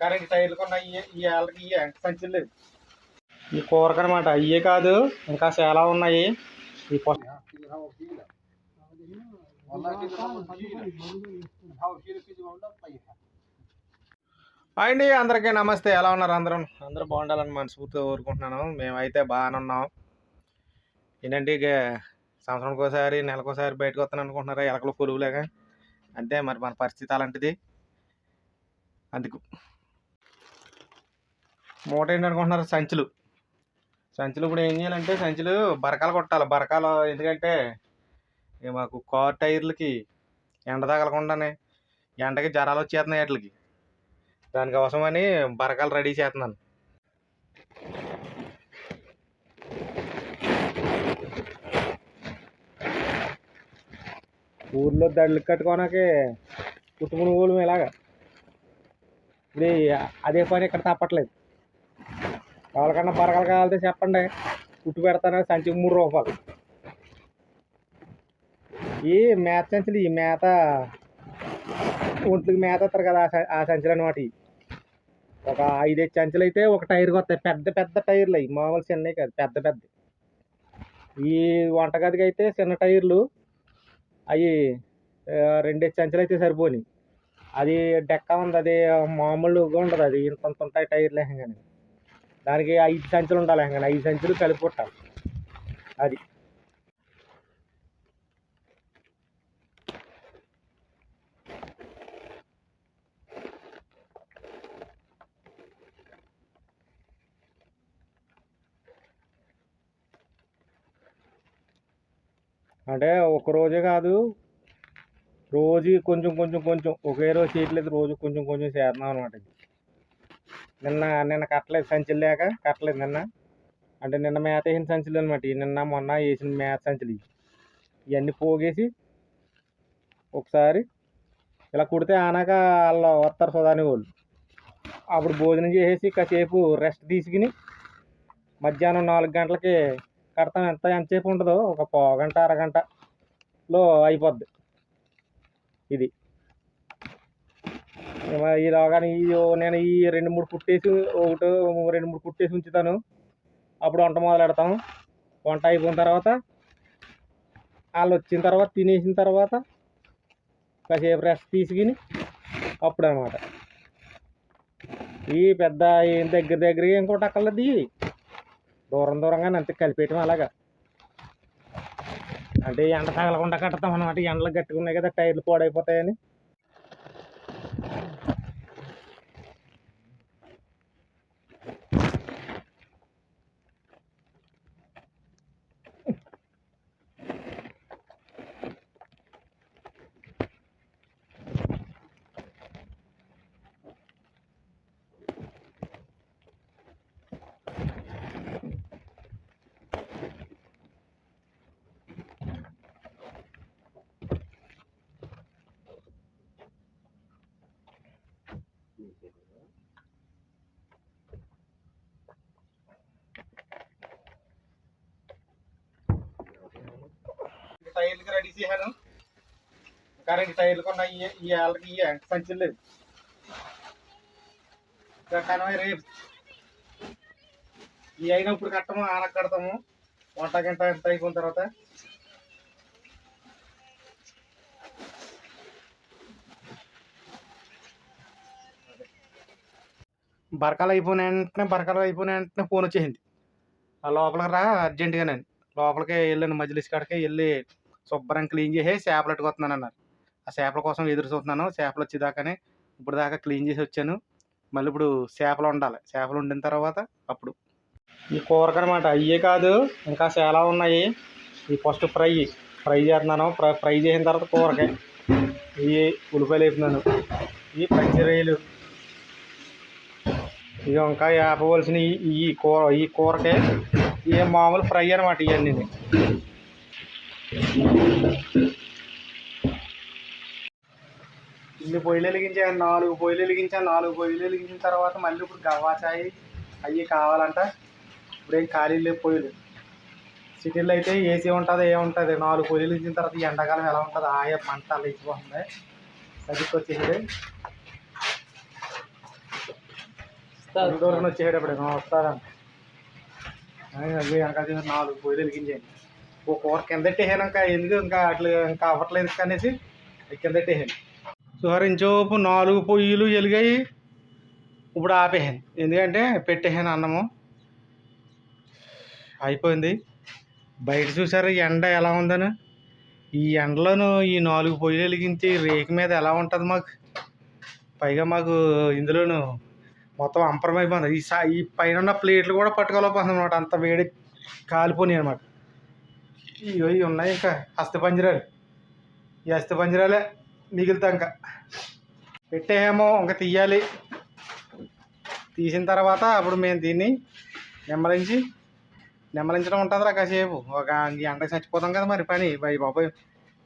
Current టైర్లు కొన్న ఇయ్యే ఈ వాళ్ళకి ఇయ్యే సంచులు లేవు. ఈ కూరకనమాట. అయ్యే కాదు ఇంకా చాలా ఉన్నాయి. ఈ అండి అందరికీ నమస్తే. ఎలా ఉన్నారు అందరూ? అందరూ బాగుండాలని మనస్ఫూర్తిగా కోరుకుంటున్నాను. మేమైతే బాగానే ఉన్నాం. ఏంటంటే ఇక సంవత్సరానికి ఒకసారి నెలకోసారి బయటకు వస్తాను అనుకుంటున్నారా? ఎలకలు పురుగులేక అంతే మరి మన పరిస్థితి అలాంటిది. అందుకు మూట ఏంటనుకుంటున్నారు సంచులు. సంచులు ఇప్పుడు ఏం చేయాలంటే సంచులు బరకాలు కొట్టాలి. బరకాలు ఎందుకంటే మాకు కార్ టైర్లకి ఎండ తగలకుండానే ఎండకి జ్వరాలు వచ్చేస్తున్నాయి వాటికి. దానికోసమని బరకాలు రెడీ చేస్తున్నాను. ఊర్లో దడ్లు కట్టుకోనాకే కుటుంబం ఊళ్ళు ఇలాగా. ఇప్పుడు అదే పని ఇక్కడ తప్పట్లేదు. ఎవరికన్నా బరకలు కావాలంటే చెప్పండి. కుట్టు పెడతాను సంచికి మూడు రూపాయలు. ఈ మేత సంచులు ఈ మేత ఒంట్లకి మేత వస్తారు కదా ఆ స- ఆ సంచులు అనమాట ఒక ఐదైదు సంచులు అయితే ఒక టైర్కి వస్తాయి. పెద్ద పెద్ద టైర్లు అవి. మామూలు చిన్నవి కాదు పెద్ద పెద్ద. ఈ వంటగదికి అయితే చిన్న టైర్లు అవి రెండేసి సంచులు అయితే సరిపోని అది డెక్క ఉంది అది మామూలుగా ఉండదు. అది ఇంత ఉంటాయి టైర్లు కానీ దానికి ఐదు సంచులు ఉండాలి ఇంకా ఐదు సంచులు కలిపి కొట్టాలి. అది. అంటే ఒక రోజే కాదు రోజు కొంచెం కొంచెం కొంచెం ఒకే రోజు చేయట్లేదు రోజు కొంచెం కొంచెం చేస్తున్నాం అనమాట ఇది. నిన్న నిన్న కట్టలేదు సంచులు లేక కట్టలేదు నిన్న. అంటే నిన్న మేత వేసిన సంచులు అనమాట నిన్న మొన్న వేసిన మేత సంచులు ఇవన్నీ పోగేసి ఒకసారి ఇలా కుడితే ఆనాక వాళ్ళు వస్తారు సుధాని వాళ్ళు. అప్పుడు భోజనం చేసేసి కాసేపు రెస్ట్ తీసుకుని మధ్యాహ్నం నాలుగు గంటలకి కడతాం. ఎంత ఎంతసేపు ఉంటుందో ఒక పావు గంట అరగంటలో అయిపోద్ది. ఇది. ఏమ- ఈలోగా ఈ నేను ఈ రెండు మూడు కుట్టేసి ఒకటి రెండు మూడు కుట్టేసి ఉంచుతాను. అప్పుడు వంట మొదలు పెడతాం వంట అయిపోయిన తర్వాత వాళ్ళు వచ్చిన తర్వాత తినేసిన తర్వాత కాసేపు రెస్ట్ తీసుకుని అప్పుడు అనమాట ఈ పెద్ద ఏం దగ్గర దగ్గర ఇంకోటి అక్కర్లేదు. దూరం దూరంగా అంతే కలిపేయటం అలాగా. అంటే ఎండ తగలకుండా కడతాం అనమాట ఎండలు గట్టుకున్నాయి కదా టైర్లు పాడైపోతాయని. టైర్లకి రెడీ చేశాను. ఇంకా రెండు టైర్లు కొన్న ఈ ఏళ్ళకి ఈ సంచులు లేవు. ఇంకా కనవై రేపు. ఈ అయినా ఇప్పుడు కట్టము ఆనకు కడతాము. వంట గంట ఎంత అయిపోయిన తర్వాత. బరకాలు అయిపోయిన వెంటనే బరకాలు అయిపోయిన వెంటనే ఫోన్ వచ్చేసింది. ఆ లోపలికి రా అర్జెంటుగానే లోపలికి వెళ్ళాను మజ్లిస్ కాడికి వెళ్ళి శుభ్రం క్లీన్ చేసి చేపలు పట్టుకొస్తున్నాను అన్నారు ఆ చేపల కోసం ఎదురు చూస్తున్నాను. చేపలు వచ్చేదాకానే ఇప్పుడు దాకా క్లీన్ చేసి వచ్చాను. మళ్ళీ ఇప్పుడు చేపలు ఉండాలి చేపలు వండిన తర్వాత అప్పుడు. ఈ కూరకు అనమాట అయ్యే కాదు. ఇంకా చాలా ఉన్నాయి. ఈ ఫస్ట్ ఫ్రై. ఫ్రై చేస్తున్నాను. ఫ్రై ఫ్రై చేసిన తర్వాత కూరకాయ ఇవి ఉల్లిపాయలు వేస్తున్నాను. ఇవి పచ్చిరొయ్యలు. ఇవి ఇంకా వేపవలసిన ఈ కూర ఈ కూరకే ఇవి మామూలు ఫ్రై అనమాట ఇవన్నీ. ఇన్ని పొయ్యిలు వెలిగించాను నాలుగు పొయ్యిలు వెలిగించాను నాలుగు పొయ్యిలు వెలిగించిన తర్వాత మళ్ళీ ఇప్పుడు గవ్వాచాయి అవి కావాలంట. ఇప్పుడు ఏం ఖాళీ లేవు పొయ్యిలు. సిటీలో అయితే ఏసీ ఉంటుంది ఏముంటుంది నాలుగు పొయ్యిలు వెలిగించిన తర్వాత ఈ ఎండాకాలం ఎలా ఉంటుంది? ఆయా లేచిపోతుంది సరిగ్గా వచ్చేసింది దూరం వచ్చేటప్పుడు వస్తారంట అవి వెనకాల నాలుగు పొయ్యిలు వెలిగించాను ఓ కూర కింద పెట్టేసాను ఎందుకు ఇంకా అట్లా ఇంకా అవ్వట్లేదు అనేసి కింద పెట్టేసాను. సుహరించోపు నాలుగు పొయ్యిలు వెలిగాయి. ఇప్పుడు ఆపేసాను. ఎందుకంటే పెట్టేసాను అన్నము. అయిపోయింది. బయట చూసారు ఈ ఎండ ఎలా ఉందని? ఈ ఎండలోను ఈ నాలుగు పొయ్యిలు వెలిగించి రేకు మీద ఎలా ఉంటుంది మాకు? పైగా మాకు ఇందులోను మొత్తం అంపరమైపోయింది. ఈ సా ఈ పైన ఉన్న ప్లేట్లు కూడా పట్టుకోలేకపోతుంది అనమాట అంత వేడి కాలిపోయినాయి అనమాట ఇవి ఇవి ఉన్నాయి ఇంకా. హస్తపంజరాలు ఈ హస్తపంజరాలే మిగులుతా ఇంకా. పెట్టేమో ఇంకా తీయాలి. తీసిన తర్వాత అప్పుడు మేము దీన్ని నెమ్మలించి నెమ్మలించడం ఉంటుందిరా కాసేపు. ఒక ఎండకి చచ్చిపోతాం కదా మరి పని. బై బాబాయ్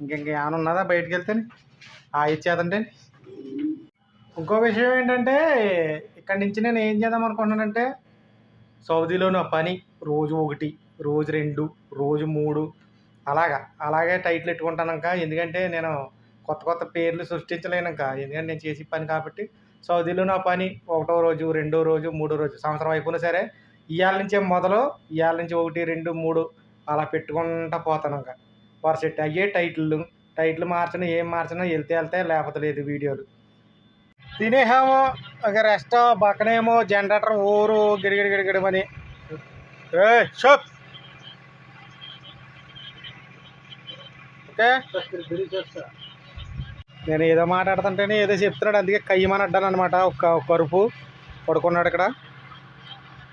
ఇంక ఏమైనా ఉన్నదా బయటకు వెళ్తే ఆ ఇచ్చేదంటే. ఇంకో విషయం ఏంటంటే ఇక్కడి నుంచి నేను ఏం చేద్దాం అనుకుంటున్నానంటే సౌదీలోని పని రోజు ఒకటి. రోజు రెండు రోజు మూడు అలాగా అలాగే టైటిల్ పెట్టుకుంటాను ఎందుకంటే నేను కొత్త కొత్త పేర్లు సృష్టించలేనుక ఎందుకంటే నేను చేసే పని కాబట్టి సౌదీలో నా పని ఒకటో రోజు రెండో రోజు మూడో రోజు సంవత్సరం అయిపోయినా సరే ఇవాళ నుంచే మొదలు ఇవాళ నుంచి ఒకటి రెండు మూడు అలా పెట్టుకుంటా పోతాను ఇంకా వరుసెట్ అయ్యే టైటిల్ టైటిల్ మార్చినా ఏం మార్చినా వెళ్తే వెళ్తే లేకపోతే లేదు వీడియోలు తినేహేమో ఇక రెస్ట్ పక్కనేమో జనరేటర్ ఊరు గిడిగిడి గిడిగిడమని ఏ షోప్ నేను ఏదో మాట్లాడుతుంటేనే ఏదో చెప్తున్నాడు అందుకే కయ్యమని అడ్డాను అనమాట ఒక కరుపు పడుకున్నాడు ఇక్కడ.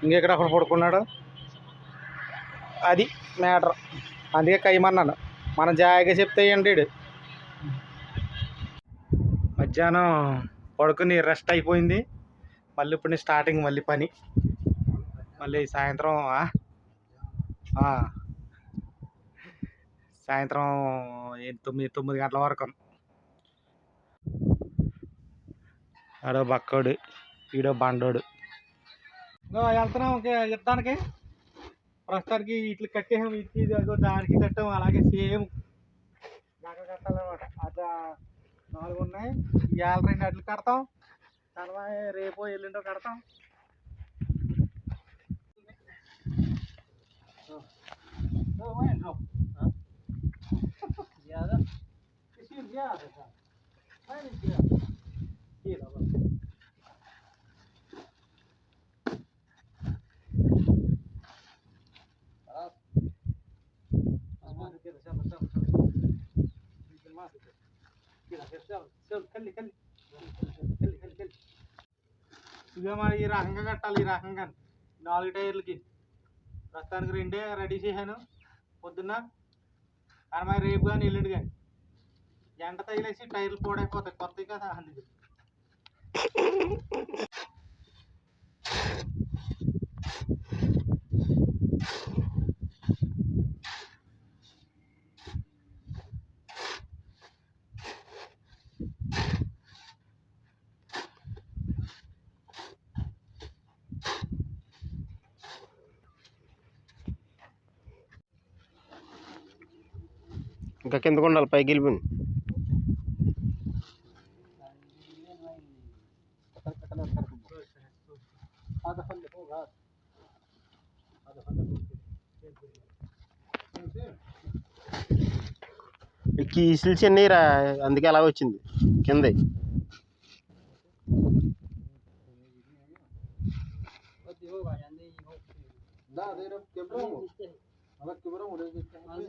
ఇంకెక్కడ అక్కడ పడుకున్నాడు? అది మ్యాటర్. అందుకే కయ్యమన్నాను. మనం జాయిగా చెప్తే ఏంటి మధ్యాహ్నం పడుకుని రెస్ట్ అయిపోయింది. మళ్ళీ ఇప్పుడు స్టార్టింగ్ మళ్ళీ పని. మళ్ళీ సాయంత్రం సాయంత్రం తొమ్మిది తొమ్మిది గంటల వరకు. ఆడో బక్కోడు ఈడో బండోడు. వెళ్తున్నాం ఓకే యుద్ధానికి. ప్రస్తుతానికి ఇట్లు కట్టేసాం ఇచ్చి అదో దానికి కట్టాం అలాగే సేమ్. దాకా కట్టాలన్నమాట. అట్లా నాలుగు ఉన్నాయి. ఇవాళ రెండు అట్లు కడతాం. తర్వాత రేపో ఎల్లుండో కడతాం. ఇదే మరి ఈ రకంగా కట్టాలి ఈ రకంగా నాలుగు టైర్లకి ప్రస్తుతానికి రెండే రెడీ చేశాను పొద్దున్న కానీ మరి రేపు కానీ ఎల్లుండి కానీ. ఎండ తగిలేసి టైర్లు పోడైపోతాయి కొత్తవి కదా అందుకు ఇంకా కిందకు ఉండాలి పైకి వెళ్ళిపోయింది కీసులు చిన్నరా అందుకే అలా వచ్చింది కింద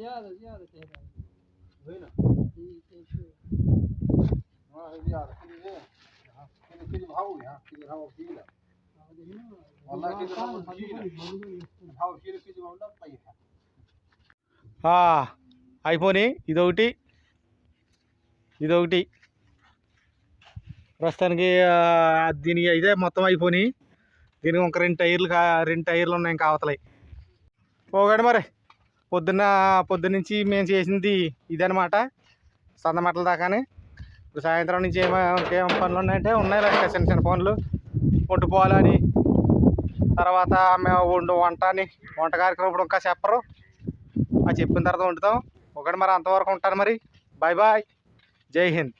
ఆ, అయిపోయినాయి ఇదొకటి. ఇదొకటి. ప్రస్తుతానికి దీనికి ఇదే మొత్తం అయిపోని. దీనికి ఒక రెండు టైర్లు కా రెండు టైర్లు ఉన్నాయి ఇంకా అవతలై పోగాడు మరి. పొద్దున్న పొద్దున్న నుంచి మేము చేసింది ఇదనమాట సందమట్ల దాకానే. ఇప్పుడు సాయంత్రం నుంచి ఏమో ఇంకేం పనులు ఉన్నాయంటే ఉన్నాయి లేక చిన్న చిన్న పనులు. వండుకోవాలని. తర్వాత మేము వండు వంట అని. వంట కార్యక్రమం ఇప్పుడు ఇంకా చెప్పరు. అది చెప్పిన తర్వాత వండుతాం. ఒకటి మరి అంతవరకు ఉంటాను మరి. Bye bye. జై హింద్.